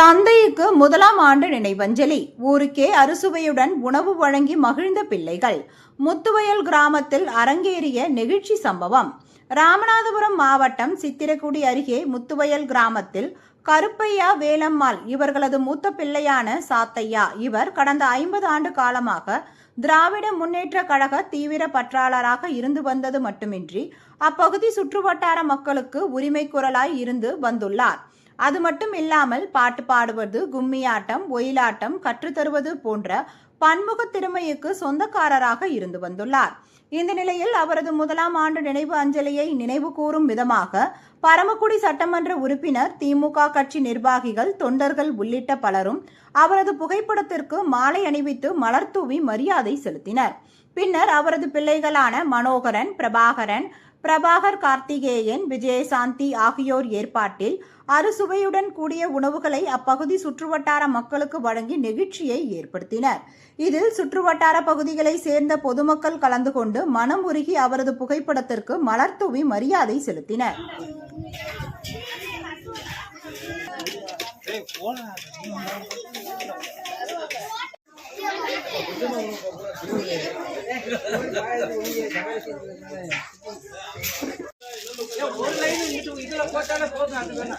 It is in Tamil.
தந்தைக்கு முதலாம் ஆண்டு நினைவஞ்சலி. ஊருக்கே அறுசுவையுடன் உணவு வழங்கி மகிழ்ந்த பிள்ளைகள். முத்துவயல் கிராமத்தில் அரங்கேறிய நெகிழ்ச்சி சம்பவம். ராமநாதபுரம் மாவட்டம் சித்திரக்குடி அருகே முத்துவயல் கிராமத்தில் கருப்பையா வேலம்மாள் இவர்களது மூத்த பிள்ளையான சாத்தையா இவர் கடந்த ஐம்பது ஆண்டு காலமாக திராவிட முன்னேற்ற கழக தீவிர பற்றாளராக இருந்து வந்தது மட்டுமின்றி அப்பகுதி சுற்றுவட்டார மக்களுக்கு உரிமை குரலாய் இருந்து வந்துள்ளார். அது மட்டும் இல்லாமல் பாட்டு பாடுவது கும்மியாட்டம் ஒயிலாட்டம் கற்றுத்தருவது போன்ற பன்முக திறமைக்கு சொந்தக்காரராக இருந்து வந்துள்ளார். இந்த நிலையில் அவரது முதலாம் ஆண்டு நினைவு அஞ்சலியை நினைவு கூறும் விதமாக பரமக்குடி சட்டமன்ற உறுப்பினர் திமுக கட்சி நிர்வாகிகள் தொண்டர்கள் உள்ளிட்ட பலரும் அவரது புகைப்படத்திற்கு மாலை அணிவித்து மலர் தூவி மரியாதை செலுத்தினர். பின்னர் அவரது பிள்ளைகளான மனோகரன் பிரபாகரன் பிரபாகர் கார்த்திகேயன் விஜயசாந்தி ஆகியோர் ஏற்பாட்டில் அறுசுவையுடன் கூடிய உணவுகளை அப்பகுதி சுற்றுவட்டார மக்களுக்கு வழங்கி நெகிழ்ச்சியை ஏற்படுத்தினர். இதில் சுற்றுவட்டார பகுதிகளை சேர்ந்த பொதுமக்கள் கலந்து கொண்டு மனம் உருகி அவரது புகைப்படத்திற்கு மலர் தூவி மரியாதை செலுத்தினர். ஒரு லைன் இதுல போட்டாலே போதும் அந்த வேணா